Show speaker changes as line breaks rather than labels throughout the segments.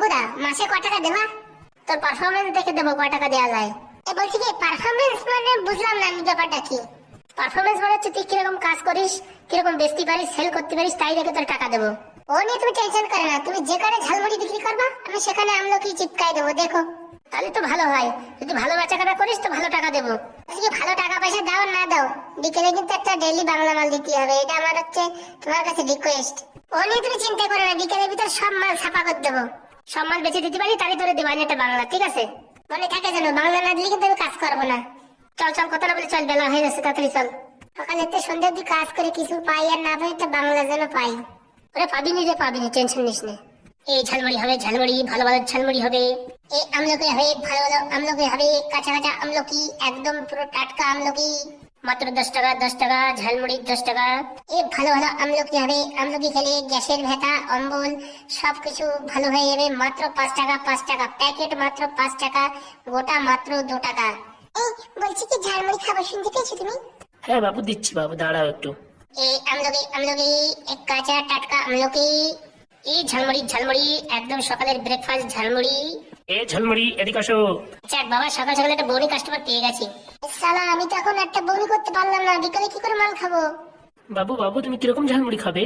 হাগুদা মাসে ক টাকা দেবা? তোর পারফরমেন্স দেখে দেবো ক টাকা দেওয়া যায়। এ বলছি কি পারফরমেন্স মানে বুঝলাম না আমি ব্যাপারটা কি? পারফরমেন্স মানে হচ্ছে তুই কীরকম কাজ করিস কীরকম বেচতে পারিস সেল করতে পারিস তাই দেখে তোর টাকা দেবো। ও নিয়ে তুমি টেনশন করে না তুমি যেখানে ঝালমুড়ি বিক্রি করবা আমি সেখানে আমলকি চিপকাই দেবো দেখো। তাহলে তো ভালো হয় যদি ভালো বেচাকেনা করিস তো ভালো টাকা দেবো। আজকে ভালো টাকা পয়সা দাও না দাও বিকেলে কিন্তু একটা ডেইলি বাংলা মাল দিতে হবে এটা আমার হচ্ছে তোমার কাছে রিকোয়েস্ট ও নিয়ে তুমি চিন্তা করো না বিকেলের ভিতর সব মাল ছাপা করে দেবো। সব মাল বেঁচে দিতে পারি তাহলে ধরে দেবাই এটা বাংলা, ঠিক আছে? মনে থাকে যেন, বাংলা না দিলে কিন্তু আমি কাজ করব না। চল চল, কথা না বলে চল, বেলা হয়ে গেছে, তাড়াতাড়ি চল। সকালে তো সন্ধ্যা অব্দি কাজ করে কিছু পাই আর না পাই একটা বাংলা যেন পাই। ওরে পাবিনি যে পাবিনি পাবি টেনশন নিস নি। এই ঝালমুড়ি হবে, ঝালমুড়ি, ভালো ভালো ঝালমুড়ি হবে। এই আমলকি হবে ভালো ভালো আমলকি হবে কাঁচা কাঁচা আমলকি একদম পুরো টাটকা আমলকি। মাত্র দশ টাকা দশ টাকা ঝালমুড়ি দশ টাকা। এই ভালো ভালো আমলকি হবে আমলকি খেলে গ্যাসের ভেতা অম্বল সবকিছু ভালো হয়ে যাবে। মাত্র পাঁচ টাকা পাঁচ টাকা। প্যাকেট মাত্র পাঁচ টাকা গোটা মাত্র দু টাকা। এই বলছি কি ঝালমুড়ি খাবার শুনতে পেয়েছ তুমি?
হ্যাঁ বাবু দিচ্ছি বাবু দাঁড়াও একটু।
এই আমলকি আমলকি এক কাঁচা টাটকা আমলকি। এই ঝালমুড়ি ঝালমুড়ি একদম সকালের ব্রেকফাস্ট ঝালমুড়ি।
এ ঝলমুড়ি এদিকে আসো।
যাক বাবা সকাল সকাল একটা বৌনি কাস্টমার পেয়ে গেছি। সালা আমি তো এখন একটা বৌনি করতে পারলাম না বিকালে কি করে মাল খাব?
বাবু বাবু তুমি কীরকম ঝালমুড়ি খাবে?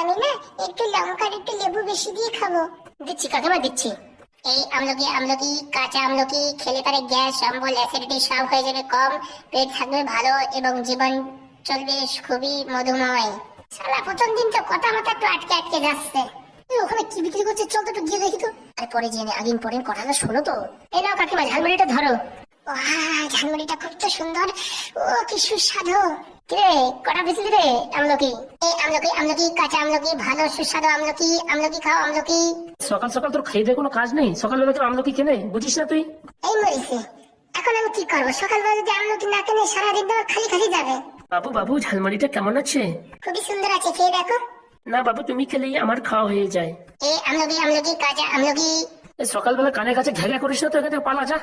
আমি না একটু লঙ্কার একটু লেবু বেশি দিয়ে খাব। দিচ্ছি কাকিমা দিচ্ছি। এই আমলকি আমলকি কাঁচা আমলকি খেলে পারে গ্যাস অম্বল অ্যাসিডিটি সব হয়ে যাবে কম। পেট থাকবে ভালো এবং জীবন চলবে খুবই মধুময়। সালা প্রথম দিন তো কথা মতো একটু আটকে আটকে যাচ্ছে। ওখানে কি বিক্রি করছে? চল তো একটু গিয়ে দেখি তো। আরে পরে জেনে আগিন পরে কথাটা শোনো তো। এই নাও কাকিমা ঝালমুড়িটা ধরো। ঝালমুড়িটা খুব তো সুন্দর। ও কি সুস্বাদু। কিরে কটা বেশি রে? আমলকি। এই আমলকি আমলকি কাঁচা আমলকি ভালো সুস্বাদু আমলকি আমলকি খাও আমলকি।
সকাল সকাল তোর খেয়ে দিয়ে কোনো কাজ নেই? সকালবেলা তোর আমলকি কেনে বুঝিস না তুই?
এই মরিছে এখন আমি কি করব? সকালবেলা যদি আমলকি না কেনে সারাদিন খালি খালি যাবে।
বাবু বাবু ঝালমুড়িটা কেমন আছে?
খুবই সুন্দর আছে খেয়ে দেখো।
না বাবু তুমি খেলেই আমার খাওয়া হয়ে যায়।
এই আমলকি আমলকি কাঁচা আমলকি
এ সকালবেলা কানের কাছে ঘেরা করিস না তো এখান থেকে পালা যা।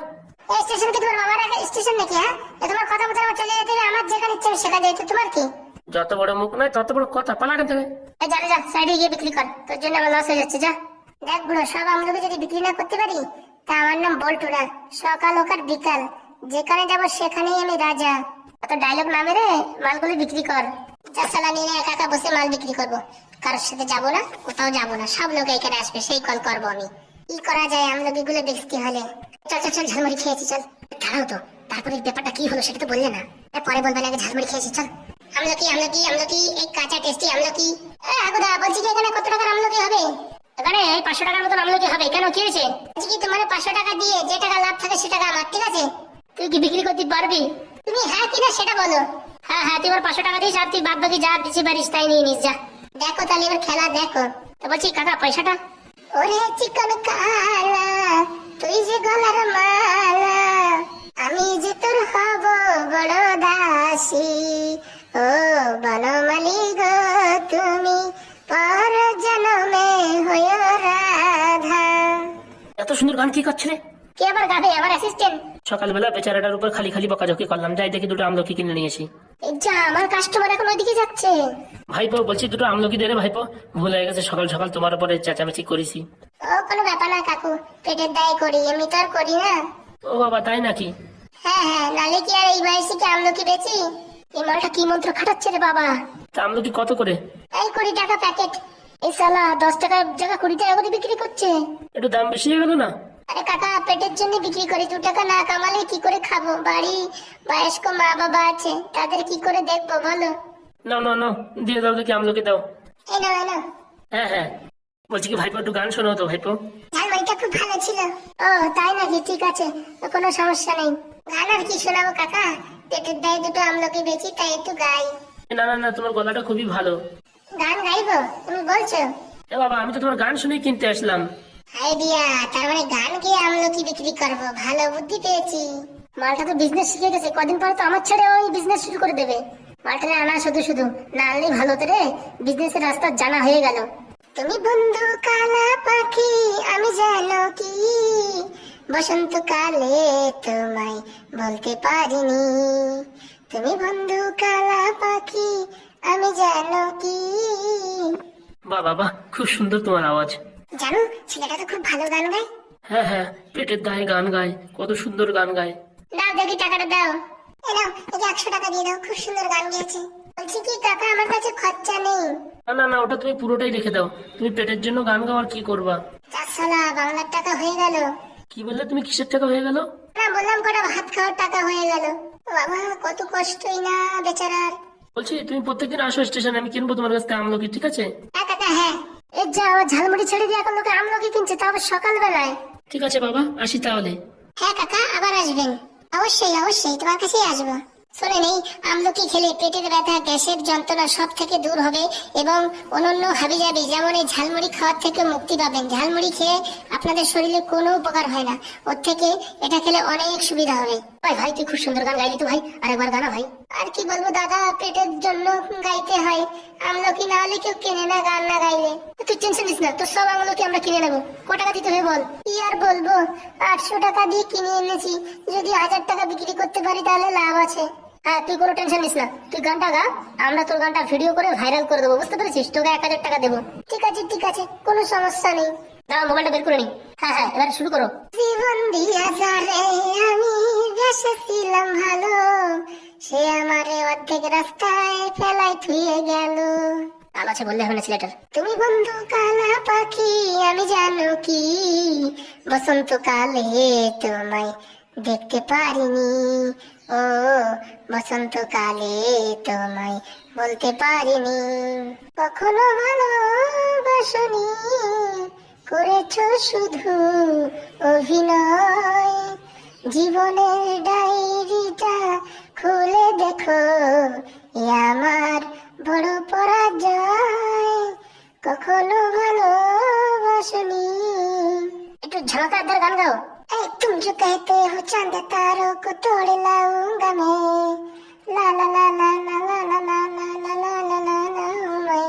স্টেশন কি তোমার বাবার স্টেশন নাকি হ্যাঁ? এ তোমার কথা মতো আমার চলে যেতে আমার যেখানে ইচ্ছে সেখানে যেতে তোমার কি?
যত বড় মুখ নয় তত বড় কথা পালা থেকে।
এই যা যা সাইডে গিয়ে বিক্রি কর। তোর জন্য আমার লস হয়ে যাচ্ছে যা। দেখ বুড়ো সব আমলকি যদি বিক্রি না করতে পারি তা আমার নাম বল্টু না সকাল হোক আর বিকাল যেখানে যাব সেখানেই আমি রাজা। অত ডায়লগ না মেরে মালগুলো বিক্রি কর। যা সালা নিয়ে একা একা বসে মাল বিক্রি করব। কারোর সাথে যাব না, কোথাও যাব না। সব লোক এখানে আসবে, সেই কল করব আমি। কি করা যায়? আমলকি গুলো বেচতে হলে। চল চল চল, ঝালমুড়ি খেয়েছি, চল। দাঁড়াও তো, তারপরে ব্যাপারটা কি হলো সেটা তো বললে না। পরে বলবে না ঝালমুড়ি খেয়েছি, চল। আমলকি আমলকি আমলকি, এই কাঁচা টেস্টি আমলকি। বলছি কি এখানে কত টাকার আমলকি হবে? এখানে এই পাঁচশো টাকার মতন আমলকি হবে, কেন? কি হয়েছে? বলছি কি, তোমার পাঁচশো টাকা দিয়ে যে টাকা লাভ থাকে সে টাকা আমার, ঠিক আছে? তুই কি বিক্রি করতে পারবি? তুমি হ্যাঁ কিনা সেটা বলো। হ্যাঁ হ্যাঁ তুই আমার পাঁচশো টাকা দিস আর তুই বাদ বাকি যা দিতে পারিস তাই নিয়ে নিস, যা। দেখো তাহলে এবার খেলা দেখো। তো বলছি কাকা পয়সাটা? ওরে চিকন কালা তুই যে গলার মালা আমি যে তোর হব বড় দাসী। ও বনমালী গো তুমি পর জন্মে হয়ে রাধা।
এত সুন্দর গান কি করছে রে
কে আবার গাবে? আমার অ্যাসিস্ট্যান্ট
সকালবেলা বেচারাটার উপর খালি খালি বকাঝকি করলাম। যাই দেখি দুটো আমলকি কিনে নিয়েছি।
যা আমার কাস্টমার এখন ওইদিকে যাচ্ছে।
ভাইপো বলছি দুটো আমলকি দে রে ভাইপো। ভুল হয়ে গেছে সকাল সকাল তোমার উপরে চেঁচামেচি করেছি।
ও কোনো ব্যাপার না কাকু পেটের দায় করি এমনি তো আর করি না।
ও বাবা তাই নাকি?
হ্যাঁ হ্যাঁ নালে কি আর এই বয়সে কি আমলকি বেচি? এই মালটা কি মন্ত্র খাটাচ্ছে রে বাবা?
তা আমলকি কত করে?
এই কুড়ি টাকা প্যাকেট। এই সালা দশ টাকা জায়গা কুড়ি টাকা করে বিক্রি করছে।
একটু দাম বেশি হয়ে গেল না?
আরে কাকা পেটের জন্য বিক্রি করি দু টাকা না কামালে কি করে খাব? বাড়ি বয়স্ক মা বাবা আছে তাদের কি করে দেখব বলো?
নাও নাও নাও দিয়ে দাও দেখি আমলকি দাও।
এই নাও এই নাও।
হ্যাঁ হ্যাঁ। বলছি কি ভাইপো একটু গান শোনো তো ভাইপো।
ঝালমুড়িটা খুব ভালো ছিল। ও তাই নাকি? ঠিক আছে কোনো সমস্যা নেই। গান আর কি শোনাবো কাকা? পেটের দায় দুটো আমলকি বেচি তাই একটু গাই।
না না না তোমার গলাটা খুবই ভালো।
গান গাইবো? তুমি বলছো?
এ বাবা আমি তো তোমার গান শুনেই কিনতে আসলাম।
আইডিয়া তার মানে গান গিয়ে আমলকি বিক্রি করব ভালো বুদ্ধি পেয়েছি। মালটা তো বিজনেস শিখে গেছে কদিন পরে তো আমার ছেড়ে ওই বিজনেস শুরু করে দেবে। মালটা আনা শুধু শুধু না আনলেই ভালো তো রে বিজনেসের রাস্তা জানা হয়ে গেল। তুমি বন্ধু কালা পাখি আমি জানো কি? বসন্ত কালে তোমায় বলতে পারিনি। তুমি বন্ধু কালা পাখি আমি জানো কি?
বাহ বাবা খুব সুন্দর তোমার আওয়াজ।
জানো ছেলেটা তো খুব ভালো গান গায়।
হ্যাঁ হ্যাঁ পেটের দায়ে গান গায় কত সুন্দর গান গায়।
দাও দেখি টাকাটা দাও। এই নাও একে একশো টাকা দিয়ে দাও খুব সুন্দর গান গেয়েছে। বলছি কি কাকা আমার কাছে খরচা নেই।
না না না ওটা তুমি পুরোটাই রেখে দাও। তুমি পেটের জন্য গান গাওয়ার কি করবা?
চারশোলা বাংলার টাকা হয়ে গেল।
কি বললে? তুমি কিসের টাকা হয়ে গেল?
না বললাম কটা ভাত খাওয়ার টাকা হয়ে গেল। বাবা কত কষ্টই না বেচারার।
বলছি তুমি প্রত্যেকদিন আসো স্টেশনে আমি কিনবো তোমার কাছ থেকে আমলকি ঠিক আছে?
হ্যাঁ কাকা হ্যাঁ। এর যা আবার ঝালমুড়ি ছেড়ে দিয়ে এখন লোকে আমলকি কিনছে তা আবার সকালবেলায়।
ঠিক আছে বাবা আসি তাহলে।
হ্যাঁ কাকা আবার আসবেন। অবশ্যই অবশ্যই তোমার কাছেই আসব। শোনে নেই আমলকি খেলে পেটের ব্যথা গ্যাসের যন্ত্রণা সব থেকে দূর হবে এবং অনন্য যেমন এই ঝালমুড়ি খাওয়ার থেকে মুক্তি পাবেন। ঝালমুড়ি খেয়ে আপনাদের শরীরে কোনো উপকার হয় না। ওর থেকে এটা খেলে অনেক সুবিধা হবে। ভাই ভাই তুই খুব সুন্দর গান গাইলি তো ভাই আরেকবার গানা ভাই। আর কি বলব দাদা পেটের জন্য গাইতে হয়। আমলকি না হলে কেউ কেনে না গান না গাইলে। টেনশন নিস না, তোর সব আমলকি আমরা কিনে নেব। ক টাকা দিতে হবে বল? কি আর বলব? আটশো টাকা দিয়ে কিনে এনেছি। যদি হাজার টাকা বিক্রি করতে পারি তাহলে লাভ আছে। হ্যাঁ তুই কোনো টেনশন নিস না। তুই গানটা গা, আমরা তোর গানটা ভিডিও করে ভাইরাল করে দেবো, বুঝতে পেরেছিস? তোকে এক হাজার টাকা দেবো। ঠিক আছে ঠিক আছে, কোনো সমস্যা নেই। দাঁড়াও মোবাইলটা বের করে নি। হ্যাঁ হ্যাঁ এবার শুরু করো। জীবন দিয়া যারে আমি বেসেছিলাম ভালো, সে আমারে অর্ধেক রাস্তায় ফেলাই থুয়ে গেল। তাল বললে হবে না ছেলেটার। তুমি বন্ধু কালা পাখি, আমি জানো কি? বসন্তকালে তোমায় দেখতে পারিনি। ও বসন্তকালে তোমায় বলতে পারিনি। কখনো ভালোবাসনি, করেছ শুধু অভিনয়। জীবনের ডায়েরিটা খুলে দেখো আমার বড় পরাজয় কখনো ভালোবাসনি একটু ঝাঁকাদার গান গাও এই তুম जो कहते हो चांद तारों को तोड़ लाऊंगा मैं লা লা লা লা লা লা লা লা লা লা লা লা লা লা मैं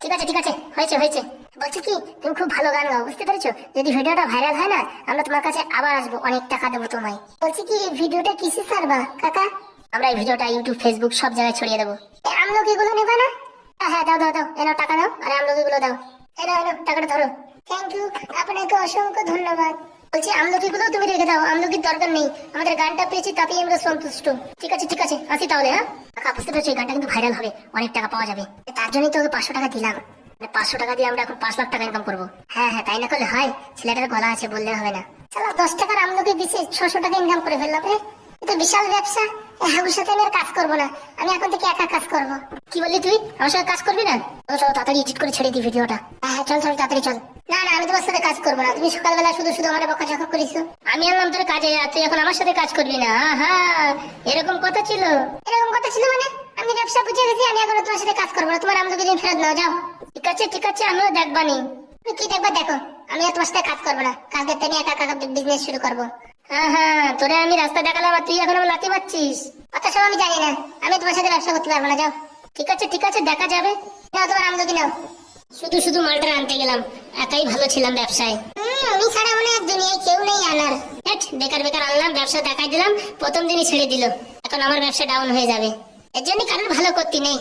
ঠিক আছে ঠিক আছে হয়েছে হয়েছে বলছি কি তুমি খুব ভালো গান গাও বুঝতে পেরেছো যদি ভিডিওটা ভাইরাল হয় না আমরা তোমার কাছে আবার আসবো অনেক টাকা দেবো তোমায় বলছি কি এই ভিডিওটা কিসে ছাড়বা কাকা আমরা এই ভিডিওটা ইউটিউব ফেসবুক সব জায়গায় ছড়িয়ে দেবো এই আমলকি গুলো নেবা না? হ্যাঁ হ্যাঁ দাও দাও দাও। এনাও টাকা দাও আর আমলকি গুলো দাও এনাও এনাও টাকাটা ধরো। থ্যাংক ইউ আপনাকে অসংখ্য ধন্যবাদ। বলছি আমলকি গুলো তুমি রেখে দাও। আমলকির দরকার নেই। আমাদের গানটা পেয়েছি, তাতেই আমরা সন্তুষ্ট। ঠিক আছে ঠিক আছে, আসি তাহলে হ্যাঁ? কাকা বুঝতে পেরেছ গানটা কিন্তু ভাইরাল হবে। অনেক টাকা পাওয়া যাবে। তার জন্যই তোকে পাঁচশো টাকা দিলাম। মানে পাঁচশো টাকা দিয়ে আমরা এখন পাঁচ লাখ টাকা ইনকাম করব। হ্যাঁ হ্যাঁ তাই না করলে হয়? ছেলেটার গলা আছে, বললে হবে না। চলো দশ টাকার আমলকি দিছে, ছশো টাকা ইনকাম করে ফেললাম রে। এটা বিশাল ব্যবসা। সাথে আমি আর কাজ করব না। আমি এখন থেকে একা কাজ করব। কি বললি তুই? আমার সাথে কাজ করবি না? চলো তাড়াতাড়ি এডিট করে ছেড়ে দিই ভিডিওটা। হ্যাঁ হ্যাঁ, চল চল তাড়াতাড়ি চল। না না আমি তোমার সাথে কাজ করব না। তুমি সকালবেলা শুধু শুধু আমার বকাঝকা করিস আমি আনলাম তোর কাজে আর তুই এখন আমার সাথে কাজ করবি না। হ্যাঁ এরকম কথা ছিল? এরকম কথা ছিল মানে? আমি ব্যবসা বুঝে গেছি আমি এখন তোমার সাথে কাজ করব না। তোমার আমাকে দিন ফেরত নাও যাও। ঠিক আছে ঠিক আছে আমিও দেখবানি। তুমি কি দেখবা দেখো। আমি আর তোমার সাথে কাজ করব না। কালকে থেকে একা একা বিজনেস শুরু করব। হ্যাঁ হ্যাঁ তোরে আমি রাস্তা দেখালাম আর তুই এখন আমার সব আমি জানি না। আমি তোমার সাথে ব্যবসা করতে পারব না, যাও। ঠিক আছে ঠিক আছে, দেখা যাবে। তোমার নাও। শুধু শুধু মালটা আনতে গেলাম। একাই ভালো ছিলাম ব্যবসায়। আমি ছাড়া মনে দুনিয়ায় কেউ নেই আনার। বেকার বেকার আনলাম, ব্যবসা দেখাই দিলাম, প্রথম দিনই ছেড়ে দিল। এখন আমার ব্যবসা ডাউন হয়ে যাবে। এর জন্য কারোর ভালো করতে নেই।